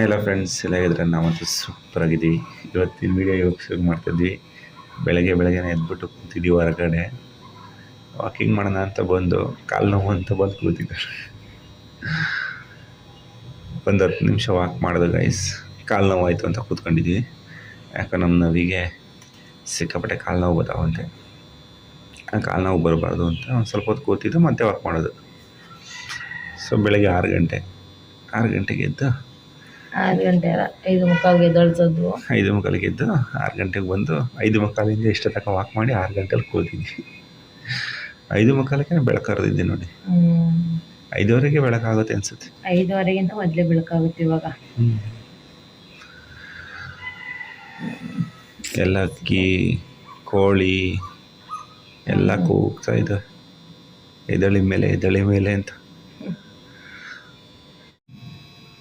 ಎಲ್ಲ ಫ್ರೆಂಡ್ಸ್ ಎಲ್ಲ ನಾವಂತೂ ಸೂಪರ್ ಆಗಿದ್ದೀವಿ. ಇವತ್ತಿನ ವೀಡಿಯೋ ಇವಾಗ ಶುರು ಮಾಡ್ತಿದ್ವಿ ಬೆಳಗ್ಗೆ ಬೆಳಗ್ಗೆನೇ ಎದ್ಬಿಟ್ಟು ಕೂತಿದ್ದೀವಿ ಹೊರಗಡೆ. ವಾಕಿಂಗ್ ಮಾಡೋಣ ಅಂತ ಬಂದು, ಕಾಲು ನೋವು ಅಂತ ಬಂದು ಕೂತಿದ್ದಾರೆ ಒಂದು ಹತ್ತು ನಿಮಿಷ ವಾಕ್ ಮಾಡಿದೆ ಗೈಸ್ ಕಾಲು ನೋವು ಆಯಿತು ಅಂತ ಕೂತ್ಕೊಂಡಿದ್ವಿ. ಯಾಕೆ ನಮ್ಮ ನವಿಗೆ ಸಿಕ್ಕಾಪಟ್ಟೆ ಕಾಲು ನೋವು ಬರ್ತಾವಂತೆ. ಕಾಲು ನೋವು ಬರಬಾರ್ದು ಅಂತ ಒಂದು ಸ್ವಲ್ಪ ಹೊತ್ತು ಕೂತಿದ್ದು ಮತ್ತೆ ವಾಕ್ ಮಾಡೋದು. ಸೊ ಬೆಳಗ್ಗೆ ಆರು ಗಂಟೆ. ಆರು ಗಂಟೆಗೆ ಎದ್ದು ಆರು ಗಂಟೆ ಐದು ಮುಕ್ಕಾಲ್ಗೆ ಎದ್ದಳ್ಸೋದು. ಐದು ಮುಕ್ಕಾಲಿಗೆ ಎದ್ದು ಆರು ಗಂಟೆಗೆ ಬಂದು ಐದು ಮುಕ್ಕಾಲಿಂದ ಇಷ್ಟ ತನಕ ವಾಕ್ ಮಾಡಿ ಆರು ಗಂಟೆಲಿ ಕೂತಿದ್ವಿ. ಐದು ಮುಕ್ಕಾಲಕ್ಕೆ ಬೆಳಕರೆದಿದ್ದೆ ನೋಡಿ. ಐದುವರೆಗೆ ಬೆಳಕಾಗುತ್ತೆ ಅನ್ಸುತ್ತೆ. ಐದುವರೆಗಿಂತ ಮೊದಲೇ ಬೆಳಕಾಗುತ್ತೆ ಇವಾಗ. ಎಲ್ಲ ಅಕ್ಕಿ ಕೋಳಿ ಎಲ್ಲ ಕೂಗ್ತಾ ಇದೆ. ಎದಳಿ ಮೇಲೆ ಎದಳಿ ಮೇಲೆ ಅಂತ.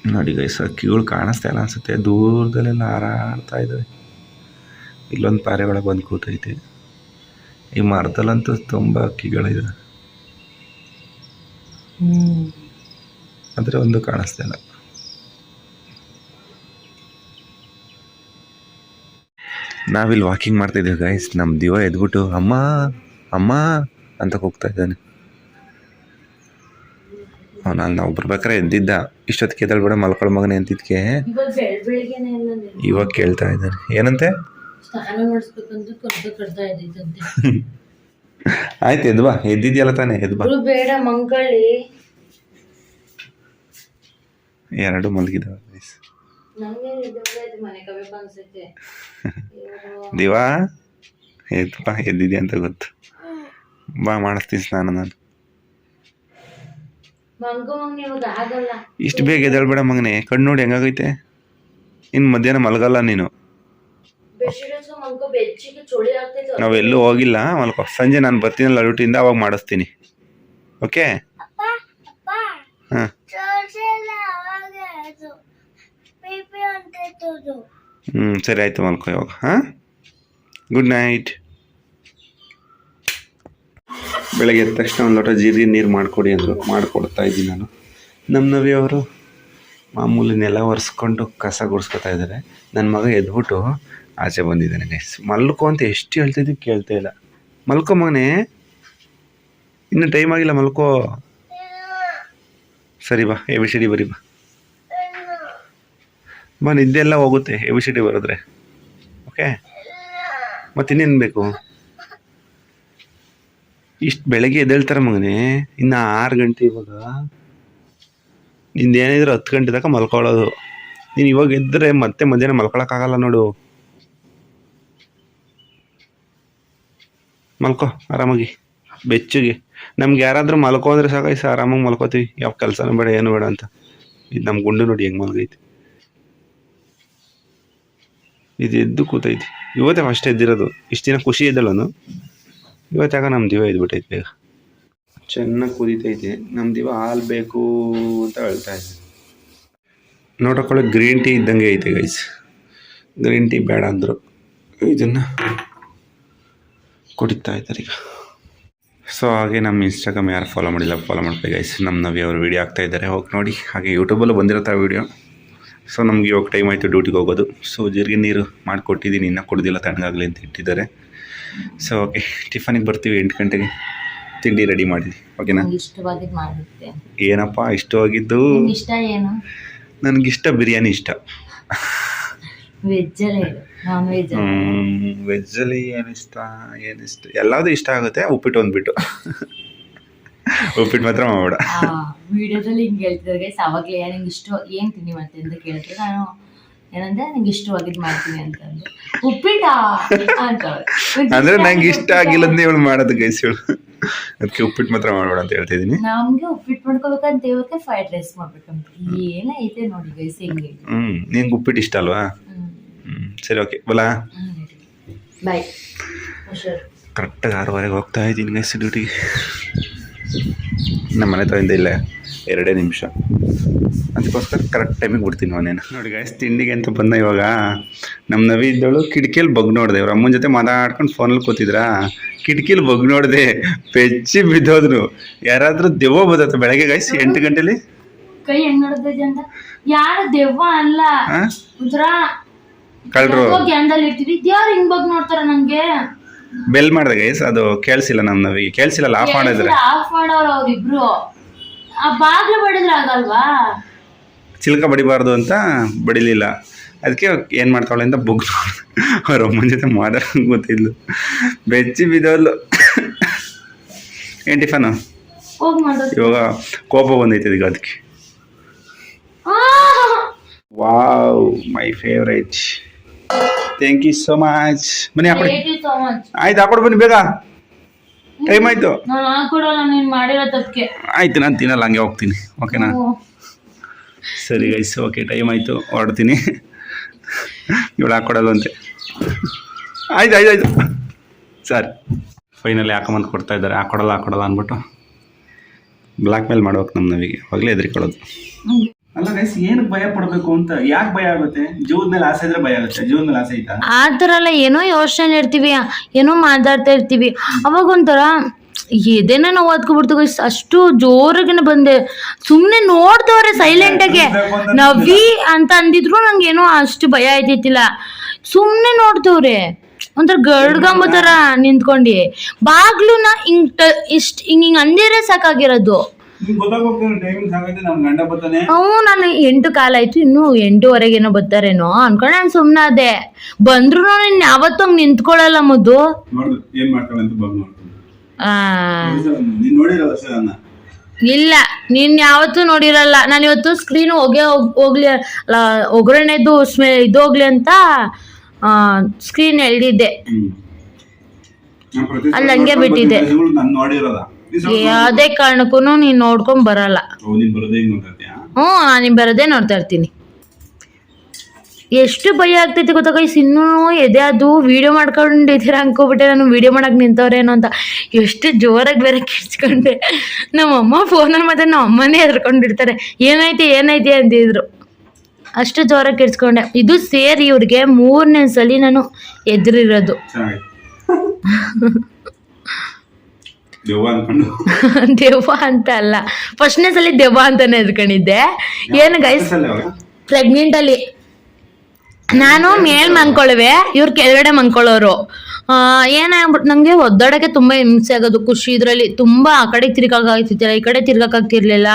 ನೋಡಿ ಗೈಸ್ ಅಕ್ಕಿಗಳು ಕಾಣಿಸ್ತಾ ಇಲ್ಲ ಅನ್ಸುತ್ತೆ. ದೂರದಲ್ಲೆಲ್ಲ ಹಾರಾಡ್ತಾ ಇದ್ದಾವೆ ಇಲ್ಲೊಂದು ಪಾರೆ ಒಳಗೆ ಬಂದು ಕೂತೈತೆ. ಈ ಮರದಲ್ಲಂತೂ ತುಂಬ ಅಕ್ಕಿಗಳಿದೆ ಹ್ಮ್. ಆದರೆ ಒಂದು ಕಾಣಿಸ್ತಾ ಇಲ್ಲ. ನಾವಿಲ್ಲಿ ವಾಕಿಂಗ್ ಮಾಡ್ತಿದ್ದೀವಿ ಗೈಸ್ ನಮ್ಮ ದಿವ ಎದ್ಬಿಟ್ಟು ಅಮ್ಮ ಅಮ್ಮ ಅಂತ ಕೂಗ್ತಾ ಇದ್ದಾನೆ. ನಾನು ನಾವು ಬರ್ಬೇಕಾರೆ ಎದ್ದಿದ್ದ. ಇಷ್ಟೊತ್ತಿಗೆ ಎದ್ದೇಳ್ಬೇಡ ಮಲ್ಕೊಳ್ಳೋ ಮಗನೇ ಅಂತಿದ್ಕೆ. ಇವಾಗ ಕೇಳ್ತಾ ಇದ್ದಾನೆ ಏನಂತೆ? ಆಯ್ತು ಎದ್ವಾ ಎದ್ದಿದ್ಯಲ್ಲ ತಾನೆ ಎದ್ಬಾ ಇವ್ರು ಬೇಡ ಮಂಕಳಿ ಎರಡು ಮಲಗಿದಾವೆ ದಿವಾ ಎದ್ಪಾ ಎದ್ದಿದ್ಯಾ ಅಂತ ಗೊತ್ತು. ಬಾ ಮಾಡಿಸ್ತೀನಿ ಸ್ನಾನ ನಾನು ಮಂಗು ಮಂಗ ಇವಾಗ ಆಗಲ್ಲ ಇಷ್ಟು ಬೇಗ ಎದ್ದೇಳ್ಬೇಡ ಮಗನೇ ಕಣ್ಣು ನೋಡಿ ಹೆಂಗಾಗೈತೆ? ಇನ್ನು ಮಧ್ಯಾಹ್ನ ಮಲಗಲ್ಲ ನೀನು. ಬೆಡ್ಶೀಟ್ ಮಂಗು ಬೆಚ್ಚಿಗೆ ಚಳಿ ಆಗ್ತೈತೆ ನಾವೆಲ್ಲೂ ಹೋಗಿಲ್ಲ ಮಲ್ಕೋ. ಸಂಜೆ ನಾನು ಬರ್ತೀನಲ್ಲ ಡ್ಯೂಟಿಯಿಂದ ಅವಾಗ ಮಾಡಿಸ್ತೀನಿ. ಓಕೆ? ಹಾಂ. ಹ್ಞೂ ಸರಿ ಆಯಿತು ಮಲ್ಕೋ ಇವಾಗ. ಹಾಂ? ಗುಡ್ ನೈಟ್ ಬೆಳಗ್ಗೆ ಎದ್ದ ತಕ್ಷಣ ಒಂದು ಲೋಟ ಜೀರಿಗೆ ನೀರು ಮಾಡಿಕೊಡಿ ಅಂದರು. ಮಾಡಿಕೊಡ್ತಾ ಇದ್ದೀನಿ ನಾನು. ನಮ್ಮ ನವಿ ಅವರು ಮಾಮೂಲಿ ನೆಲ ಒರೆಸ್ಕೊಂಡು ಕಸ ಗುಡಿಸ್ಕೊತಾ ಇದ್ದಾರೆ ನನ್ನ ಮಗ ಎದ್ಬಿಟ್ಟು ಆಚೆ ಬಂದಿದ್ದಾನೆ ಗೈಸ್ ಮಲ್ಕೋ ಅಂತ ಎಷ್ಟು ಹೇಳ್ತಿದ್ದೀವಿ ಕೇಳ್ತಾ ಇಲ್ಲ. ಮಲ್ಕೋ ಮಗನೇ. ಇನ್ನೂ ಟೈಮ್ ಆಗಿಲ್ಲ, ಮಲ್ಕೋ. ಸರಿ ಬಾ ಎ ಬಿ ಸಿ ಡಿ ಬರಿ ಬಾ. ಬಾ, ನಿದ್ದೆಲ್ಲ ಹೋಗುತ್ತೆ ಎ ಬಿ ಸಿ ಡಿ ಬರೆದ್ರೆ. ಓಕೆ ಮತ್ತಿನ್ನೇನು ಬೇಕು? ಇಷ್ಟು ಬೆಳಗ್ಗೆ ಎದ್ದೇಳ್ತಾರ ಮಗನೇ. ಇನ್ನು ಆರು ಗಂಟೆ ಇವಾಗ. ನಿಂದೇನಿದ್ರು ಹತ್ತು ಗಂಟೆ ತನಕ ಮಲ್ಕೊಳ್ಳೋದು ನೀನು ಇವಾಗ ಎದ್ದರೆ ಮತ್ತೆ ಮಧ್ಯಾಹ್ನ ಮಲ್ಕೊಳಕ್ಕಾಗಲ್ಲ ನೋಡು. ಮಲ್ಕೋ, ಆರಾಮಾಗಿ. ಬೆಚ್ಚಗೆ. ನಮ್ಗೆ ಯಾರಾದರೂ ಅಂದ್ರೆ ಸಾಕಾಯ್ತು ಆರಾಮಾಗಿ ಮಲ್ಕೋತೀವಿ. ಯಾವ ಕೆಲಸನೂ ಬೇಡ, ಏನು ಬೇಡ ಅಂತ. ಇದು ನಮ್ಮ ಗುಂಡು ನೋಡಿ ಹೆಂಗೆ ಮಲ್ಗೈತಿ. ಇದು ಎದ್ದು ಕೂತೈತಿ. ಇವತ್ತೇ ಫಸ್ಟ್ ಎದ್ದಿರೋದು. ಇಷ್ಟು ದಿನ ಖುಷಿ ಇದ್ದಲ್ಲನು? ಇವತ್ತಾಗ ನಮ್ಮ ದಿವ ಇದ್ಬಿಟ್ಟೈತೆ. ಈಗ ಚೆನ್ನಾಗಿ ಕುದೀತೈತೆ. ನಮ್ಮ ದಿವ ಹಾಲು ಬೇಕು ಅಂತ ಹೇಳ್ತಾ ಇದ್ದೆ. ನೋಡೋಕೊಳ್ಳೆ ಗ್ರೀನ್ ಟೀ ಇದ್ದಂಗೆ ಐತೆ ಗೈಸ್ ಗ್ರೀನ್ ಟೀ ಬೇಡ ಅಂದರು. ಇದನ್ನು ಕುಡಿತಾ ಇದ್ದಾರೆ ಈಗ. ಸೊ ಹಾಗೆ ನಮ್ಮ ಇನ್ಸ್ಟಾಗ್ರಾಮ್ ಯಾರು ಫಾಲೋ ಮಾಡಿಲ್ಲ ಫಾಲೋ ಮಾಡ್ಬೇಕು ಗೈಸ್ ನಮ್ಮ ನವಿ ಅವರು ವೀಡಿಯೋ ಆಗ್ತಾ ಇದ್ದಾರೆ. ಹೋಗಿ ನೋಡಿ. ಹಾಗೆ ಯೂಟ್ಯೂಬಲ್ಲೂ ಬಂದಿರುತ್ತೆ ವೀಡಿಯೋ ಸೊ ನಮಗೆ ಇವಾಗ ಟೈಮ್ ಆಯಿತು ಡ್ಯೂಟಿಗೆ ಹೋಗೋದು. ಸೊ ಜೀರಿಗೆ ನೀರು ಮಾಡಿಕೊಟ್ಟಿದ್ದೀನಿ. ಇನ್ನೂ ಕುಡಿದಿಲ್ಲ ತಣ್ಣಗಾಗಲಿ ಅಂತ ಇಟ್ಟಿದ್ದಾರೆ. ಸೊ ಓಕೆ ಟಿಫನಿಗೆ ಬರ್ತೀವಿ ಎಂಟು ಗಂಟೆಗೆ. ತಿಂಡಿ ರೆಡಿ ಮಾಡಿ ಓಕೆನಾ ಇಷ್ಟವಾಗಿದ್ದು ಮಾಡಿದ್ದೆ. ಏನಪ್ಪ ಇಷ್ಟವಾಗಿದ್ದು? ಇಷ್ಟ ಏನು? ನನಗಿಷ್ಟ ಬಿರಿಯಾನಿ ಇಷ್ಟ. ವೆಜ್ಜಲ್ಲೇ ಇದು ನಾನ್ ವೆಜ್ ವೆಜ್ಜಲ್ಲಿ ಏನಿಷ್ಟ ಏನಿಷ್ಟ ಎಲ್ಲದೂ ಇಷ್ಟ ಆಗುತ್ತೆ ಉಪ್ಪಿಟ್ಟು ಒಂದ್ಬಿಟ್ಟು. ಉಪ್ಪಿಟ್ಟು ಮಾತ್ರ ಮಾಡಬೇಡ. ವಿಡಿಯೋದಲ್ಲಿ ಹಿಂಗೆ ಹೇಳ್ತಿದ್ದಾರೆ ಗೈಸ್ ಅವಾಗಲೇ ನಿಂಗೆ ಇಷ್ಟ ಏನು ತಿಂಡಿ ಮಾಡ್ತೀನಿ ಅಂತ ಕೇಳಿದ್ರೆ ನಾನು ಏನಂದ್ರೆ ನಂಗೆ ಇಷ್ಟವಾಗಿದ್ದು ಮಾಡ್ತೀನಿ ಅಂತಂದು. ಉಪ್ಪಿಟ? ಅಂತ ಅಂದ್ರೆ ನಂಗೆ ಇಷ್ಟ ಆಗಿಲ್ಲದ್ನೇ ಇವಳು ಮಾಡೋದು ಗೈಸ್ ಇವಳು. ಅದಕ್ಕೆ ಉಪ್ಪಿಟ್ಟು ಮಾತ್ರ ಮಾಡ್ಬೇಡ ಅಂತ ಹೇಳ್ತಿದ್ದೀನಿ ನಮ್ಗೆ ಉಪ್ಪಿಟ್ಟು ಮಾಡ್ಕೋಬೇಕಂತ ಇವತ್ತೆ ಫ್ರೈಡ್ ರೈಸ್ ಮಾಡ್ಬೇಕಂತ. ಏನೈತೆ ನೋಡಿ ಗೈಸ್ ಹೆಂಗೆ ಹ್ಞೂ ನಿಂಗೆ ಉಪ್ಪಿಟ್ಟು ಇಷ್ಟ ಅಲ್ವಾ? ಸರಿ ಓಕೆ ಬಲಾ. ಬಾಯ್ ಕರೆಕ್ಟಾಗಿ ಆರೂವರೆಗೆ ಹೋಗ್ತಾ ಇದ್ದೀನಿ ಗೈಸ್ ಡ್ಯೂಟಿಗೆ ನಮ್ಮ ಮನೆ ತಗೊಂಡ ಇಲ್ಲ ಎರಡೇ ನಿಮಿಷ. ಅದಕ್ಕೋಸ್ಕರ ಕರೆಕ್ಟ್ ಟೈಮಿಗೆ ಬಿಡ್ತೀನಿ ಅವನೇನು ನೋಡಿ ಗೈಸ್ ತಿಂಡಿಗೆ ಅಂತ ಬಂದ ಇವಾಗ ನಮ್ಮ ನವಿ ಇದ್ದಳು ಕಿಟಕಿಯಲ್ಲಿ ಬಗ್ ನೋಡಿದೆ. ಇವ್ರ ಅಮ್ಮನ ಜೊತೆ ಮಾತಾಡ್ಕೊಂಡು ಫೋನಲ್ಲಿ ಕೂತಿದ್ರಾ? ಕಿಟಕಿಲಿ ಬಗ್ ನೋಡಿದೆ. ಪೆಚ್ಚಿ ಬಿದ್ದೋದ್ರು ಯಾರಾದರೂ ದೆವ್ವ ಬದತ್ತ ಬೆಳಗ್ಗೆ ಗೈಸ್ ಎಂಟು ಗಂಟೆಲಿ? ಕೈ ಹೆಂಗ್ ನೋಡಿದ್ದೆ ಅಂತ? ಯಾರು ದೆವ್ವ ಅಲ್ಲ. ಒಂಥರ ಕಳ್ಳರು ಗ್ಯಾಂಡಲ್ ಇರ್ತೀವಿ. ಯಾರು ಹಿಂಗ್ ಬಗ್ಗೆ ನೋಡ್ತಾರ ನಂಗೆ? ಬೆಲ್ ಮಾಡಿದೆ ಗೈಸ್ ಅದು ಕೇಳಿಸಿಲ್ಲ ನಮ್ಮ ನವಿಗೆ. ಕೇಳಿಸಿಲ್ಲ ಆಫ್ ಮಾಡಿದ್ರೆ. ಆಫ್ ಮಾಡೋರು ಅವ್ರಿಬ್ರು. ಆ ಬಾಗ್ಲು ಬಡಿದ್ರೆ ಆಗಲ್ವಾ? ಚಿಲ್ಕ ಬಡಿಬಾರ್ದು ಅಂತ ಬಡಿಲಿಲ್ಲ. ಅದಕ್ಕೆ ಏನು ಮಾಡ್ತಾವಳೆ ಅಂತ ಬುಗ್ ಅವ್ರ ಅಮ್ಮನ ಜೊತೆ ಮಾತಾಡೋಕೆ ಗೊತ್ತಿದ್ಲು. ಬೆಚ್ಚಿ ಬಿದ್ದವಲ್ಲು ಏನು ಟಿಫನು? ಇವಾಗ ಕೋಪ ಬಂದೈತೆ ಈಗ ಅದಕ್ಕೆ! Wow my favourite. Thank you so much ಬನ್ನಿ ಹಾಕೊಡಿ. ಆಯ್ತು ಹಾಕೊಡು ಬನ್ನಿ ಬೇಗ. ಟೈಮ್ ಆಯ್ತು. ಆಯ್ತು ನಾನು ತಿನ್ನಲ್ಲ ಹಂಗೆ ಹೋಗ್ತೀನಿ. ಓಕೆನಾ ಸರಿ ಗೈಸ್ ಓಕೆ ಟೈಮ್ ಆಯಿತು ಹೊಡ್ತೀನಿ ಇವಳು ಹಾಕ್ಕೊಡೋದು ಅಂತೆ. ಆಯ್ತು ಆಯ್ತು ಆಯ್ತು. ಸರಿ. ಫೈನಲಿ ಹಾಕೊಂಬಂದು ಕೊಡ್ತಾ ಇದ್ದಾರೆ. ಹಾಕೊಡಲ್ಲ ಹಾಕೊಡಲ್ಲ ಅಂದ್ಬಿಟ್ಟು ಬ್ಲ್ಯಾಕ್ ಮೇಲ್ ಮಾಡ್ಬೇಕು ನಮ್ಮ ನವಿಗೆ. ಅವಾಗಲೇ ಹೆದರಿಕೊಳ್ಳೋದು. ಅಲ್ಲ ಗೈಸ್ ಏನಕ್ಕೆ ಭಯ ಪಡಬೇಕು ಅಂತ ಯಾಕೆ ಭಯ ಆಗುತ್ತೆ? ಜೀವದ ಮೇಲೆ ಆಸೆ ಇದ್ರೆ ಭಯ ಆಗುತ್ತೆ. ಜೀವದ ಮೇಲೆ ಆಸೆ ಐತಾ ಆ ಥರ ಎಲ್ಲ ಏನೋ ಯೋಚನೆ ಇರ್ತೀವಿ ಏನೋ ಮಾತಾಡ್ತಾ ಇರ್ತೀವಿ. ಅವಾಗ ಒಂಥರ ಎದೆನ ನಾವು ಓದ್ಕೊಬಿಡ್ತು guys. ಅಷ್ಟು ಜೋರಾಗಿನ ಬಂದೆ. ಸುಮ್ಮನೆ ನೋಡ್ತವ್ರೆ ಸೈಲೆಂಟಾಗೆ ನವಿ ಅಂತ ಅಂದಿದ್ರು ನಂಗೆ ಏನೋ ಅಷ್ಟು ಭಯ ಆಯ್ತಿತ್ತಿಲ್ಲ. ಸುಮ್ಮನೆ ನೋಡ್ತವ್ರೆ ಒಂಥರ ಗಡ್ಗಂಬ ಥರ ನಿಂತ್ಕೊಂಡು. ಬಾಗ್ಲುನ ಹಿಂಗ್ ಇಷ್ಟು ಹಿಂಗೆ ಹಿಂಗೆ ಅಂದಿದ್ರೆ ಸಾಕಾಗಿರೋದು. ಹ್ಞೂ ನಾನು ಎಂಟು ಕಾಲ ಆಯ್ತು ಇನ್ನು ಎಂಟುವರೆಗೇನೋ ಬರ್ತಾರೇನೋ. ಅನ್ಕೊಂಡು ನಾನು ಸುಮ್ಮನೆ ಅದೇ ಬಂದ್ರು ನೀನು ಯಾವತ್ತೂ ಹಂಗೆ ನಿಂತ್ಕೊಳ್ಳಲ್ಲ ಮುದ್ದು. ಇಲ್ಲ ನೀನ್ ಯಾವತ್ತೂ ನೋಡಿರಲ್ಲ. ನಾನು ಇವತ್ತು ಸ್ಕ್ರೀನ್ ಹೋಗೇ ಹೋಗ್- ಹೋಗ್ಲಿ ಅಲ್ಲ ಒಗ್ಗರಣೆದು ಸ್ಮೆ ಇದು ಹೋಗ್ಲಿ ಅಂತ ಸ್ಕ್ರೀನ್ ಎಳ್ದಿದ್ದೆ. ಅಲ್ಲಿ ಹಂಗೆ ಬಿಟ್ಟಿದ್ದೆ. ಯಾವುದೇ ಕಾರಣಕ್ಕೂ ನೀನ್ ನೋಡ್ಕೊಂಡ್ ಬರಲ್ಲ. ಹ್ಞೂ ನಾನು ಬರೋದೇ ನೋಡ್ತಾ ಇರ್ತೀನಿ. ಎಷ್ಟು ಭಯ ಆಗ್ತೈತಿ ಗೊತ್ತಾ ಗೈಸ್ ಇನ್ನೂ ಎದೆ ಅದು ವಿಡಿಯೋ ಮಾಡ್ಕೊಂಡಿದ್ದೀರ ಅನ್ಕೋಬಿಟ್ಟೆ ನಾನು ವಿಡಿಯೋ ಮಾಡಕ್ಕೆ ನಿಂತವ್ರೇನೋ ಅಂತ. ಎಷ್ಟು ಜೋರಾಗಿ ಬೇರೆ ಕಿಚ್ಕೊಂಡೆ. ನಮ್ಮ ಅಮ್ಮ ಫೋನಲ್ಲಿ ಮತ್ತೆ ನಮ್ಮ ಅಮ್ಮನೇ ಹೆದರ್ಕೊಂಡಿರ್ತಾರೆ ಏನೈತಿ ಏನೈತಿ ಅಂತಿದ್ರು. ಅಷ್ಟು ಜೋರಾಗಿ ಕಿಡ್ಸ್ಕೊಂಡೆ. ಇದು ಸೇರಿ ಇವ್ರಿಗೆ ಮೂರನೇ ಸಲ ನಾನು ಎದುರಿರೋದು. ದೆವ್ವ ಅಂತ ಅಲ್ಲ. ಫಸ್ಟ್ನೇ ಸಲ ದೆವ್ವ ಅಂತಾನೆ ಎದ್ಕೊಂಡಿದ್ದೆ. ಏನು ಗೈಸ್ ಪ್ರೆಗ್ನೆಂಟಲ್ಲಿ ಪ್ರೆಗ್ನೆಂಟ್ ಅಲ್ಲಿ. ನಾನು ಮೇಲ್ ಮನ್ಕೊಳ್ವೆ, ಇವ್ರು ಕೆಳಗಡೆ ಮನ್ಕೊಳ್ಳೋರು ಏನಾಗ್ಬಿಟ್ಟು ನಂಗೆ ಒದ್ದಾಡಕ್ಕೆ ತುಂಬಾ ಹಿಂಸೆ ಆಗೋದು. ಖುಷಿ ಇದರಲ್ಲಿ ತುಂಬಾ ಆ ಕಡೆ ತಿರ್ಗಾಕಾಗ್ತಿರ್ಲಿಲ್ಲ ಈ ಕಡೆ ತಿರ್ಗಾಕಾಗ್ತಿರ್ಲಿಲ್ಲ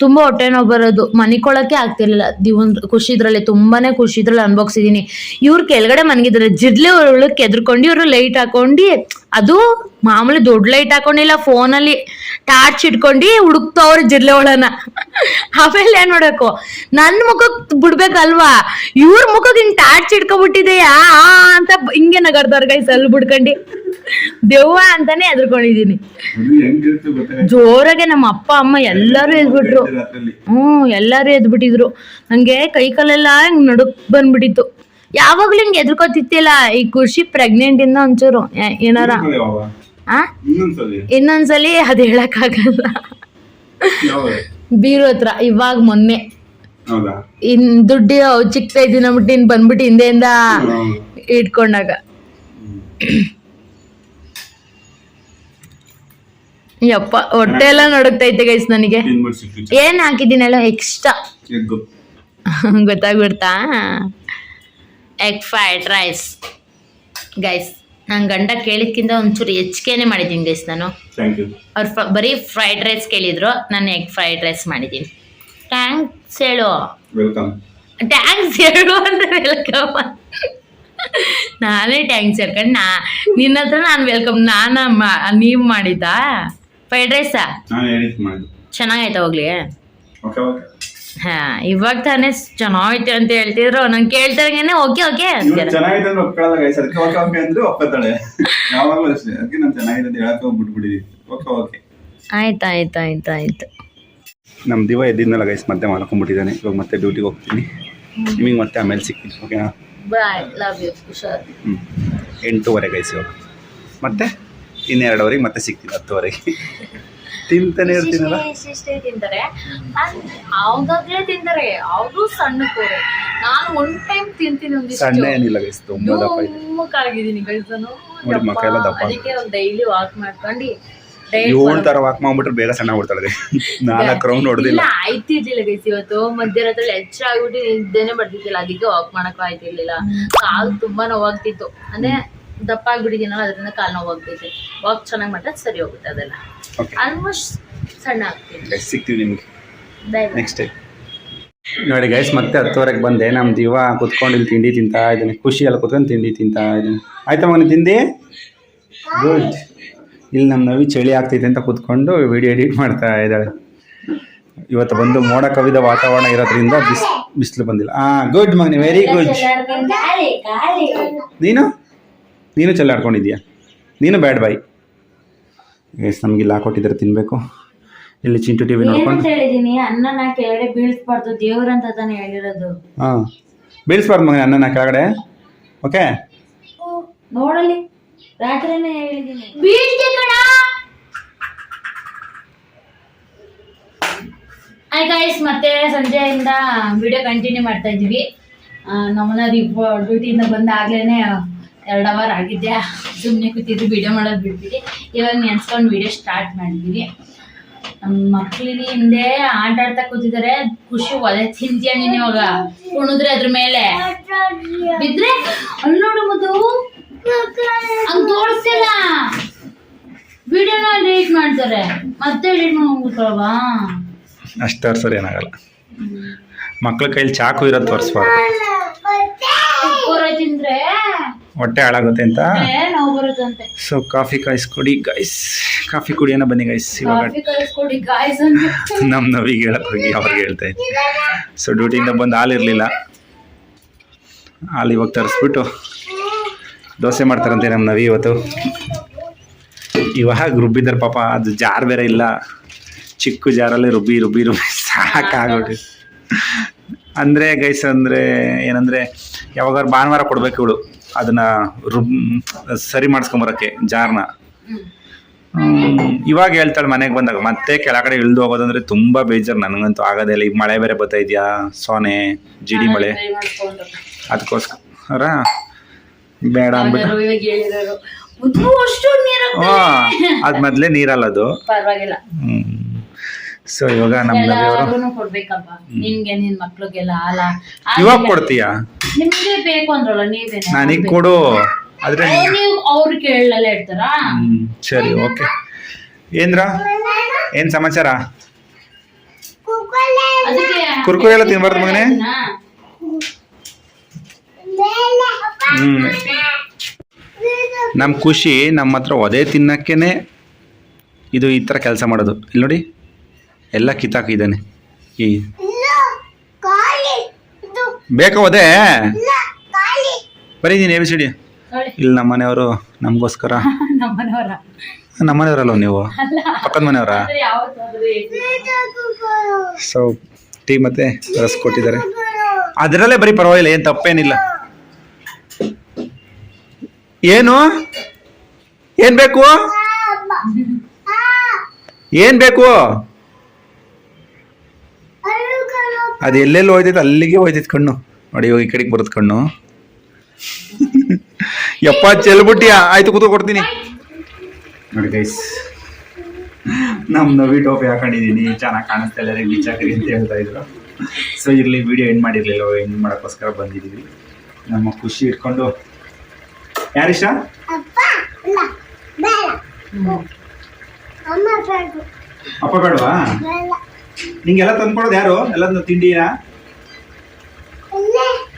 ತುಂಬ ಹೊಟ್ಟೆ ನೋವು ಬರೋದು. ಮನಿಕೊಳಕ್ಕೆ ಆಗ್ತಿರ್ಲಿಲ್ಲ. ದಿವನ್ ಖುಷಿ ಇದ್ರಲ್ಲಿ, ತುಂಬಾನೇ ಖುಷಿ ಇದ್ರಲ್ಲಿ ಅನ್ಭವಿಸಿದೀನಿ. ಇವ್ರು ಕೆಳಗಡೆ ಮನಗಿದ್ರೆ ಜಿಡ್ಲೆ ಒಳಕ್ಕೆ ಎದ್ರುಕೊಂಡು ಇವರು ಲೈಟ್ ಹಾಕೊಂಡು, ಅದು ಮಾಮೂಲಿ ದೊಡ್ಡ ಲೈಟ್ ಹಾಕೊಂಡಿಲ್ಲ, ಫೋನಲ್ಲಿ ಟಾರ್ಚ್ ಇಟ್ಕೊಂಡು ಹುಡುಕ್ತಾವ್ರೆ ಜಿರ್ಲೆ ಒಳನ. ಆಮೇಲೆ ಏನ್ ಮಾಡಬೇಕು ನನ್ನ ಮುಖಕ್ಕೆ ಬಿಡ್ಬೇಕಲ್ವಾ? ಇವ್ರ ಮುಖಕ್ಕೆ ಹಿಂಗ್ ಟಾರ್ಚ್ ಇಟ್ಕೊಬಿಟ್ಟಿದೆಯಾ? ಅಂತ ಹಿಂಗೆ ನಗರ್ದವ್ರ ಗೈಸ್ ಸಲ್ ಬಿಡ್ಕೊಂಡು. ದೆವ್ವ ಅಂತಾನೆ ಹೆಂಗಿರುತ್ತೆ ಜೋರಾಗೆ ನಮ್ಮ ಅಪ್ಪ ಅಮ್ಮ ಎಲ್ಲಾರು ಎದ್ಬಿಟ್ರು. ಹ್ಮ್ ಎಲ್ಲಾರು ಎದ್ಬಿಟ್ಟಿದ್ರು. ನಂಗೆ ಕೈ ಕಾಲೆಲ್ಲ ಹಿಂಗ್ ನಡುಕ್ ಬಂದ್ಬಿಟ್ಟಿತ್ತು. ಯಾವಾಗ್ಲೂ ಹಿಂಗ್ ಎದ್ರುಕೋತಿತ್ತಿಲ್ಲ ಈ ಖುಷಿ ಪ್ರೆಗ್ನೆಂಟ್ ಇಂದ ಒಂಚೂರು. ಏನಾರ? ಇನ್ನೊಂದ್ಸಲ ಯಾವಾಗ? ಆ? ಇನ್ನೊಂದ್ಸಲಿ? ಅದ್ ಹೇಳಕ್ ಆಗಲ್ಲ ಬೀರು ಹತ್ರ ಇವಾಗ ಮೊನ್ನೆ. ಇನ್ ದುಡ್ಡು ಚಿಕ್ಕ ಇದ್ದೀನಿ ಅಂದ್ಬಿಟ್ಟು ಇನ್ ಬಂದ್ಬಿಟ್ಟು ಹಿಂದೆಯಿಂದ. ಇಟ್ಕೊಂಡಾಗ. ಯಪ್ಪ ಹೊಟ್ಟೆ ಎಲ್ಲ ನಡುಕ್ತೈತೆ ಗೈಸ್ ನನಗೆ. ಏನ್ ಹಾಕಿದ್ದೀನಲ್ಲ extra ಗೊತ್ತಾಗ್ಬಿಡ್ತಾ? Egg fried rice guys ನನ್ನ ಗಂಡ ಕೇಳಿದ್ಕಿಂತ ಒಂಚೂರು ಹೆಚ್ಚಿಗೆನೆ ಮಾಡಿದ್ದೀನಿ ಗೈಸ್ ನಾನು. ಅವ್ರು ಬರೀ ಫ್ರೈಡ್ ರೈಸ್ ಕೇಳಿದ್ರು ನಾನು ಎಗ್ ಫ್ರೈಡ್ ರೈಸ್ ಮಾಡಿದ್ದೀನಿ. ಥ್ಯಾಂಕ್ಸ್ ಹೇಳು. ಥ್ಯಾಂಕ್ಸ್ ಟ್ಯಾಂಕ್ಸ್ ಹೇಳು ಅಂತ ವೆಲ್ಕಮ್ ನಾನೇ ಟ್ಯಾಂಕ್ಸ್ ಹೇಳ್ಕೊಂಡು ನಾ ನಿನ್ನ ಹತ್ರ ನಾನು ವೆಲ್ಕಮ್ ನಾನು ನೀವು ಮಾಡಿದ್ದಾ? ಫ್ರೈಡ್ ರೈಸಾ ನಾನು ಹೇಳಿದ್ ಚೆನ್ನಾಗೈತಾ ಹೋಗ್ಲಿ? ಓಕೆ ಓಕೆ ಹಾ ಇವಾಗ ತಾನೇ ಚೆನ್ನಾಗೈತೆ ಅಂತ ಹೇಳ್ತಿದ್ರು. ನಂಗೆ ಕೇಳ್ತಾರೇನೆ ಓಕೆ ಓಕೆ ಇವ್ರು ಅಂತಾರೆ ಚೆನ್ನಾಗಿದೆ ಅಂದ್ರೆ ಒಪ್ಕೊಳ್ಳಲ್ಲ ಗೈಸ್ ಅದಕ್ಕೆ ಓಕೆ ಓಕೆ ಅಂದ್ರೆ ಒಪ್ಪತ್ತಾಳೆ ಯಾವಾಗಲೂ ಅಷ್ಟೇ. ಅದಕ್ಕೆ ನಾನು ಚೆನ್ನಾಗಿದೆ ಅಂತ ಹೇಳಕ್ಕೆ ಹೋಗ್ಬಿಟ್ಬಿಟ್ಟಿದ್ದೀನಿ ಓಕೆ ಓಕೆ ಆಯ್ತು ಆಯ್ತು ಆಯ್ತು ಆಯ್ತು. ನಮ್ಮ ದಿವ ಎದ್ದಿದ್ನಲ್ಲ ಗೈಸ್ ಮತ್ತೆ ಮಾಡ್ಕೊಂಡ್ಬಿಟ್ಟಿದ್ದಾನೆ ಇವಾಗ ಮತ್ತೆ ಡ್ಯೂಟಿಗೆ ಹೋಗ್ತೀನಿ. ನಿಮಗೆ ಮತ್ತೆ ಆಮೇಲೆ ಸಿಗ್ತೀನಿ ಓಕೆನಾ ಬಾಯ್ ಲವ್ ಯು ಹುಷಾರ್. ಹ್ಞೂ ಎಂಟೂವರೆ ಗೈಸ್ ಇವಾಗ. ಮತ್ತೆ? ಇನ್ನೆರಡುವರೆಗೆ ಮತ್ತೆ ಸಿಗ್ತೀನಿ ಹತ್ತುವರೆಗೆ. ತಿಂತಾನೆ ಇರ್ತೀನಲ್ಲ? ತಿಂತಾರೆ. ಯಾವ್ದಾಗ್ಲೇ ತಿಂತಾರೆ. ಅವ್ರು ಸಣ್ಣ ಕೋರೆ ನಾನು ಒನ್ ಟೈಮ್ ತಿಂತೀನಿ ಸಣ್ಣ ಏನಿಲ್ಲ ಗೈಸ್ ತುಂಬಾ ದಪ್ಪ ಇದೆ. ಆಗಿದ್ದೀನಿ ಗೈಸ್ ನೋಡಿ, ಮಕ್ಕ ಎಲ್ಲ ದಪ್ಪ ಅದಕ್ಕೆ ಒಂದು ಡೈಲಿ ವಾಕ್ ಮಾಡ್ಕೊಂಡು ಏಳು ತರ ವಾಕ್ ಮಾಡ್ಬಿಟ್ರೆ ಬೇಗ ಸಣ್ಣ ಬಿಡ್ತಾಳೆ ನಾಲ್ಕು ರೌಂಡ್ ಹೊಡೆದಿಲ್ಲ. ಆಯ್ತಿರ್ಲಿಲ್ಲ ಗೈಸ್ ಇವತ್ತು. ಮಧ್ಯರಾತ್ರಿ ಎಚ್ಚರ ಆಗ್ಬಿಟ್ಟು ನಿದ್ದೆನೆ ಬರ್ತಿದ್ದಿಲ್ಲ ಅದಕ್ಕೆ ವಾಕ್ ಮಾಡಕ್ಕೂ ಆಯ್ತಿರ್ಲಿಲ್ಲ. ಕಾಲು ತುಂಬಾ ನೋವಾಗ್ತಿತ್ತು. ಅಂದ್ರೆ ದಪ್ಪ ಆಗ್ಬಿಟ್ಟಿದ್ದೀನಲ್ಲ ಅದರಿಂದ ಕಾಲು ನೋವಾಗ್ತೈತೆ ವಾಕ್ ಚೆನ್ನಾಗಿ ಮಾಡಿದ್ರೆ ಸರಿ ಹೋಗುತ್ತೆ ಅದೆಲ್ಲ. ಓಕೆ ಆಲ್ಮೋಸ್ಟ್ ಸಣ್ಣ ಆಗ್ತೀನಿ ಸಿಗ್ತೀವಿ ನಿಮ್ಗೆ. ಬಾಯ್ ನೆಕ್ಸ್ಟ್ ಟೈಮ್ ನೋಡಿ ಗೈಸ್ ಮತ್ತೆ ಹತ್ತುವರೆಗೆ ಬಂದೆ. ನಮ್ಮ ದಿವ ಕುತ್ಕೊಂಡು ಇಲ್ಲಿ ತಿಂಡಿ ತಿಂತಾ ಇದ್ದೀನಿ. ಖುಷಿಯಲ್ಲಿ ಕುತ್ಕೊಂಡು ತಿಂಡಿ ತಿಂತಾ ಇದ್ದೀನಿ. ಆಯ್ತಾ ಮಗನ ತಿಂಡಿ? ಗುಡ್ ಇಲ್ಲಿ ನಮ್ಮ ನವಿ ಚಳಿ ಆಗ್ತೈತೆ ಅಂತ ಕುತ್ಕೊಂಡು ವಿಡಿಯೋ ಎಡಿಟ್ ಮಾಡ್ತಾ ಇದ್ದಾಳೆ. ಇವತ್ತು ಬಂದು ಮೋಡ ಕವಿದ ವಾತಾವರಣ ಇರೋದ್ರಿಂದ ಬಿಸ್ ಬಿಸಿಲು ಬಂದಿಲ್ಲ. ಹಾಂ ಗುಡ್ ಮಗನಿ ವೆರಿ ಗುಡ್ ನೀನು? ನೀನು ಚೆಲ್ಲಾಡ್ಕೊಂಡಿದ್ಯಾ ನೀನು ಬ್ಯಾಡ್ ಬಾಯ್. ಎಸ್ ನಮ್ಗೆ ಹಾಕೊಟ್ಟಿದ್ರೆ ತಿನ್ನಬೇಕು ಇಲ್ಲಿ ಚಿಂಟು ಟಿವಿ ನೋಡ್ಕೊಂಡು. ಏನಂತ ಹೇಳಿದೀನಿ? ಅನ್ನನ ಕೆಳಗಡೆ ಬೀಳ್ಸ್ಬಾರ್ದು ದೇವ್ರಂತ ತಾನೇ ಹೇಳಿರೋದು. ಹಾಂ. ಬೀಳಿಸ್ಬಾರ್ದು ಮಗನ ಅನ್ನನ ಕೆಳಗಡೆ. ಓಕೆ? ನೋಡಲಿ. ರಾತ್ರಿನೇ ಹೇಳಿದೀನಿ. ಬೀಳ್ತೆ ಕಣ! ಹಾಯ್ ಗೈಸ್ ಮತ್ತೆ ಸಂಜೆಯಿಂದ ವಿಡಿಯೋ ಕಂಟಿನ್ಯೂ ಮಾಡ್ತಾ ಇದ್ದೀವಿ. ನಮ್ಮನ್ನ ಡ್ಯೂಟಿಯಿಂದ ಬಂದಾಗ್ಲೇ ಎರಡು ಅವರ್ ಆಗಿದ್ದೆ. ಸುಮ್ಮನೆ ಕೂತಿದ್ದು ವಿಡಿಯೋ ಮಾಡೋದು ಬಿಟ್ಬಿಟ್ಟು ಇವಾಗ ನೆನ್ಸ್ಕೊಂಡು ವೀಡಿಯೋ ಸ್ಟಾರ್ಟ್ ಮಾಡಿದ್ದೀವಿ ನಮ್ಮ ಮಕ್ಳಿಗೆ ಹಿಂದೆ ಆಟ ಆಡ್ತಾ ಕೂತಿದ್ದಾರೆ ಖುಷಿ ಒಲೆ ತಿಂತೀಯ ನೀನು ಇವಾಗ? ಕುಣಿದ್ರೆ ಅದ್ರ ಮೇಲೆ. ಬಿದ್ರೆ? ಅಲ್ಲಿ ನೋಡು ಮದು ಹಂಗ್ ವಿಡಿಯೋನ ಡಿಲೀಟ್ ಮಾಡ್ತಾರೆ. ಮತ್ತೆ ಡಿಲೀಟ್ ಮಾಡ್ಬಿಟ್ರಲ್ವಾ ಅಷ್ಟು ತೋರ್ಸೋರು ಏನಾಗಲ್ಲ. ಮಕ್ಳ ಕೈಲಿ ಚಾಕು ಇರೋದು ತೋರಿಸ್ಬಾರ್ದು. ತಿಂದ್ರೆ? ಹೊಟ್ಟೆ ಹಾಳಾಗುತ್ತೆ ಅಂತ. ಸೊ ಕಾಫಿ ಕಾಯಿಸ್ಕೊಡಿ ಗೈಸ್ ಕಾಫಿ ಕುಡಿಯೋಣ ಬನ್ನಿ ಗೈಸ್ ಇವಾಗ ನಮ್ಮ ನವಿಗೆ ಹೇಳಕ್ ಹೋಗಿ ಅವ್ರಿಗೆ ಹೇಳ್ತಾ ಇದ್ದೆ. ಸೊ ಡ್ಯೂಟಿಯಿಂದ ಬಂದು ಹಾಲು ಇರಲಿಲ್ಲ. ಹಾಲು ಇವಾಗ ತರಿಸ್ಬಿಟ್ಟು ದೋಸೆ ಮಾಡ್ತಾರಂತೆ ನಮ್ಮ ನವಿ ಇವತ್ತು. ಇವಾಗ ರುಬ್ಬಿದ್ದಾರೆ ಪಾಪ ಅದು ಜಾರ್ ಬೇರೆ ಇಲ್ಲ. ಚಿಕ್ಕ ಜಾರಲ್ಲಿ ರುಬ್ಬಿ ರುಬ್ಬಿ ರುಬ್ಬಿ ಸಾಕಾಗ್ಬಿಟ್ಟು ಅಂದರೆ ಗೈಸ್ ಅಂದರೆ ಏನಂದರೆ ಯಾವಾಗಾರು ಭಾನುವಾರ ಕೊಡ್ಬೇಕು ಇವಳು. ಅದನ್ನ ರುಬ್ ಸರಿ ಮಾಡಿಸ್ಕೊಂಬರಕ್ಕೆ ಜಾರ್ನ. ಇವಾಗ ಹೇಳ್ತಾಳೆ ಮನೆಗೆ ಬಂದಾಗ ಮತ್ತೆ ಕೆಳಗಡೆ ಇಳಿದು ಹೋಗೋದಂದ್ರೆ ತುಂಬಾ ಬೇಜಾರು ನನಗಂತೂ ಆಗೋದೇ ಇಲ್ಲ. ಈಗ ಮಳೆ ಬೇರೆ ಬರ್ತಾ ಇದೆಯಾ? ಸೋನೆ ಜಿಡಿ ಮಳೆ. ಅದಕ್ಕೋಸ್ಕರ ಬೇಡ ಅಂದ್ಬಿಟ್ಟು. ಇವಾಗ ಅದು ಮೊದಲೇ ನೀರಲ್ಲ ಅದು ಸೊ ಇವಾಗ ನಮ್ಮ ನವಿಯವರು ಎಲ್ಲಾರ್ಗೂನು ಕೊಡ್ಬೇಕಪ್ಪ. ನಿನ್ಗೆ ನಿನ್ ಮಕ್ಳಿಗೆಲ್ಲ ಹಾಲ ಇವಾಗ ಕೊಡ್ತೀಯಾ? ನಿಮ್ಗೆ ಬೇಕು ಅಂದ್ರಲ್ಲ ನೀವೇನೆ ನನಗೆ ಕೊಡು. ಆದ್ರೆ ಅವ್ರು ನೀವು ಅವ್ರು ಕೇಳಲ್ಲ ಇರ್ತಾರಾ? ಹ್ಮ್ ಸರಿ ಓಕೆ. ಏನ್ರ? ಏನ್ ಸಮಾಚಾರ? ಅದಕ್ಕೆ ಕುರ್ಕುರೆ ಎಲ್ಲ ತಿನ್ಬಾರ್ದು ಮಗನೇ. ಹ್ಮ್. ನಮ್ಮ ಖುಷಿ ನಮ್ಮ ಹತ್ರ ಒದೆ ತಿನ್ನಕ್ಕೇನೆ ಇದು ಈ ಥರ ಕೆಲಸ ಮಾಡೋದು. ಇಲ್ಲಿ ನೋಡಿ. ಎಲ್ಲ ಕಿತ್ತಾಕಿದ್ದಾನೆ. ಈ ಬೇಕಾ ಒದೆ ಬರೀ ನೀನು ಎ ಬಿ ಸಿ ಡಿ ನೋಡಿ, ಇಲ್ಲಿ ನಮ್ಮ ಮನೆಯವರು ನಮಗೋಸ್ಕರ. ನಮ್ಮನವರ ನಮ್ಮ ಮನೆಯವರಲ್ಲ ನೀವು? ಪಕ್ಕದ ಮನೆಯವರ? ಸೊ ಟೀ ಮತ್ತೆ ರಸ್ ಕೊಟ್ಟಿದ್ದಾರೆ. ಅದರಲ್ಲೇ ಬರೀ ಪರವಾಗಿಲ್ಲ ಏನು ತಪ್ಪೇನಿಲ್ಲ. ಏನು? ಏನ್ ಬೇಕು? ಏನ್ ಬೇಕು? ಅದು ಎಲ್ಲೆಲ್ಲಿ ಹೋಯ್ತೈತೆ ಅಲ್ಲಿಗೆ ಹೋಯ್ತೈತೆ ಕಣ್ಣು. ನೋಡಿ ಇವಾಗ ಈ ಕಡೆಗೆ ಬರುತ್ತೆ ಕಣ್ಣು. ಯಪ್ಪ ಚೆಲ್ಬಿಟ್ಟಿಯಾ ಆಯ್ತು ಕೂತು ಕೊಡ್ತೀನಿ. ನೋಡಿ ಗೈಸ್ ನಮ್ಮ ನವಿ ಟೋಪಿ ಹಾಕೊಂಡಿದ್ದೀನಿ ಚೆನ್ನಾಗಿ ಕಾಣಿಸ್ತಾ ಇಲ್ಲ ಬಿಚಾಕ್ರಿ ಅಂತ ಹೇಳ್ತಾ ಇದ್ರು. ಸೊ ಇರಲಿ ವಿಡಿಯೋ ಎಂಡ್ ಮಾಡಿರಲಿಲ್ಲ ಎಂಡ್ ಮಾಡೋಕ್ಕೋಸ್ಕರ ಬಂದಿದ್ದೀವಿ ನಮ್ಮ ಖುಷಿ ಇಟ್ಕೊಂಡು. ಯಾರಿಷ್ಟ ಅಪ್ಪ ಬೇಡವಾ? ನಿಂಗೆಲ್ಲ ತಂದ್ಕೊಡೋದು ಯಾರು? ಎಲ್ಲ ತಿಂಡಿಯ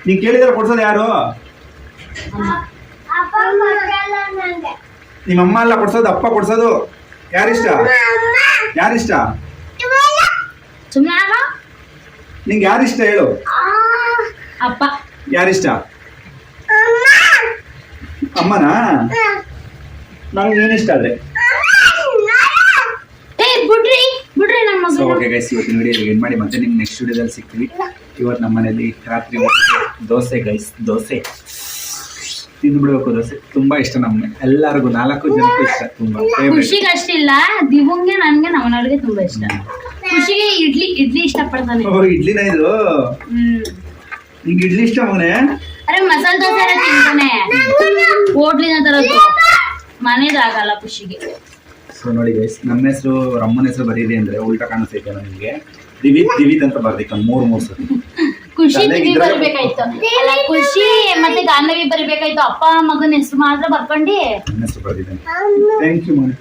ನೀನ್ ಕೇಳಿದ್ರೆ ಕೊಡ್ಸೋದು ಯಾರು? ನಿಮ್ಮ ಅಮ್ಮ ಎಲ್ಲ ಕೊಡ್ಸೋದು ಅಪ್ಪ ಕೊಡ್ಸೋದು. ಯಾರಿಷ್ಟ? ಯಾರಿಷ್ಟ? ನಿಂಗೆ ಯಾರಿಷ್ಟ ಹೇಳು. ಅಪ್ಪ. ಯಾರಿಷ್ಟ? ಅಮ್ಮನಾ? ನಂಗೆ ನೀನಿಷ್ಟ ಆದ್ರೆ. ಏ ಬಿಡ್ರಿ. ಬಿಡ್ರಿ ನಮ್ಮ ಸೊ ಮಗನ ಓಕೆ ಗೈಸ್ ಇವತ್ತಿನ ವಿಡಿಯೋ ಎಂಡ್ ಮಾಡಿ ಮತ್ತೆ ನಿಮ್ಗೆ ನೆಕ್ಸ್ಟ್ ವಿಡಿಯೋದಲ್ಲಿ ಸಿಗ್ತೀವಿ. ಇವತ್ತು ನಮ್ಮ ಮನೇಲಿ ರಾತ್ರಿ ಹೊತ್ತಿಗೆ ದೋಸೆ ಗೈಸ್ ದೋಸೆ. ತಿಂದ್ಬಿಡ್ಬೇಕು ದೋಸೆ. ತುಂಬಾ ಇಷ್ಟ ನಮ್ಮ ಎಲ್ಲರಿಗೂ ನಾಲ್ಕು ಜನಕ್ಕೂ ಇಷ್ಟ. ತುಂಬಾ ಫೇವ್ರೆಟ್ ಖುಷಿಗೆ ಅಷ್ಟಿಲ್ಲ ದಿವಂಗೆ ನನ್ಗೆ ನಮ್ಮನವ್ರಿಗೆ ತುಂಬಾ ಇಷ್ಟ. ಖುಷಿಗೆ ಇಡ್ಲಿ ಇಡ್ಲಿ ಇಷ್ಟಪಡ್ತಾನೆ. ಓ ಇಡ್ಲಿನ ಇದು? ಹ್ಮ್. ನಿಂಗೆ ಇಡ್ಲಿ ಇಷ್ಟ ಮಗನೇ? ಅರೆ ಮಸಾಲ ದೋಸೆ ಎಲ್ಲ ತಿಂತಾನೆ. ಹೋಟ್ಲಿನ ತರದ್ದು ಮನೇದಾಗಲ್ಲ ಖುಷಿಗೆ. ಸೊ ನೋಡಿ ಗೈಸ್ ನಮ್ಮ ಹೆಸರು ರಮ್ಮನ ಹೆಸರು ಬರೀರಿ ಅಂದ್ರೆ ಉಲ್ಟಾ ಕಾಣಿಸ್ತೈತೆ ನಿಮಗೆ? ದಿವಿತ್ ದಿವಿತ್ ಅಂತ ಬರ್ದಿಕ್ಕ ಮೂರು ಮೂರು ಸತಿ. ಖುಷಿ ನಿಧಿ ಬರ್ಬೇಕಾಯ್ತು. ಅಲ್ಲ ಖುಷಿ ಮತ್ತೆ ಗಾಂಧವಿ ಬರಿಬೇಕಾಯ್ತು. ಅಪ್ಪ ಮಗನ ಹೆಸರು ಮಾತ್ರ ಬರ್ಕೊಂಡಿ. ನನ್ನ ಹೆಸರು ಬರ್ದಿದ್ದೇನೆ. ಥ್ಯಾಂಕ್ ಯು ಮನೆ.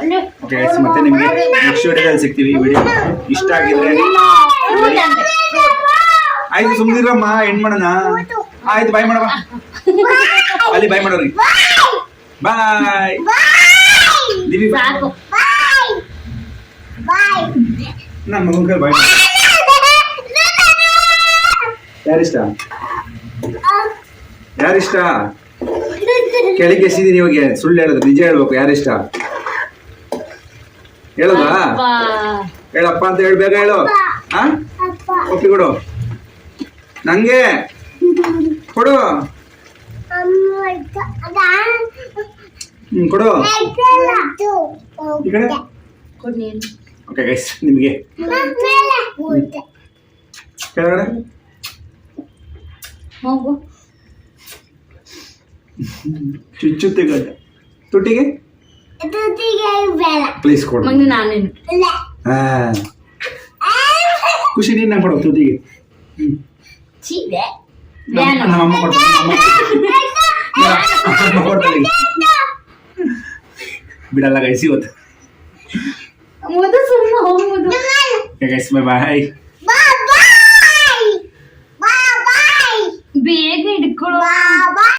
ಓಕೆ ಗೈಸ್ ಮತ್ತೆ ನಿಮಗೆ ನೆಕ್ಸ್ಟ್ ವಿಡಿಯೋದಲ್ಲಿ ಸಿಗ್ತೀವಿ ಈ ವಿಡಿಯೋ ಇಷ್ಟ ಆಗಿದ್ರೆ. ಆಯ್ತು ಸುಮ್ನಿರಮ್ಮ ಹೆಣ್ ಮಾಡೋಣ. ಆಯ್ತು ಬಾಯ್ ಮಾಡವ ಅಲ್ಲಿ ಬಾಯ್ ಮಾಡೋರಿ ಬಾಯ್ ದಿವಿ ಸಾಕು ನನ್ನ ಮಗನ ಬಾಯ್ ಯಾರಿಷ್ಟ? ಯಾರಿಷ್ಟ? ಕೆಳಗೆ ಎಸಿದೀನಿ ಇವಾಗ. ಸುಳ್ಳು ಹೇಳಿದ್ರೆ ನಿಜ ಹೇಳ್ಬೇಕು ಯಾರಿಷ್ಟ? ಹೇಳೋದಾ. ಹೇಳಪ್ಪ ಅಂತ ಹೇಳಿ ಬೇಗ ಹೇಳು. ಹಾ ಓಕೆ ಕೊಡು ನಂಗೆ? ಕೊಡು. ಕೊಡು. ಈ ಕಡೆ? ಓಕೆ ಗೈಸ್ ನಿಮಗೆ. ಕೆಳಗಡೆ? ಚುಚ್ಚುತ್ತೆ ಗಡ್ಡ ತುಟಿಗೆ ಪ್ಲೀಸ್ ಕೊಡು. ಹಾ. ಖುಷಿ ನೀನು ನಂಗೆ ಕೊಡು ತುಟಿಗೆ bilang lah guys yuk semua om ya guys bye bye bye bye bye bye bye bye bye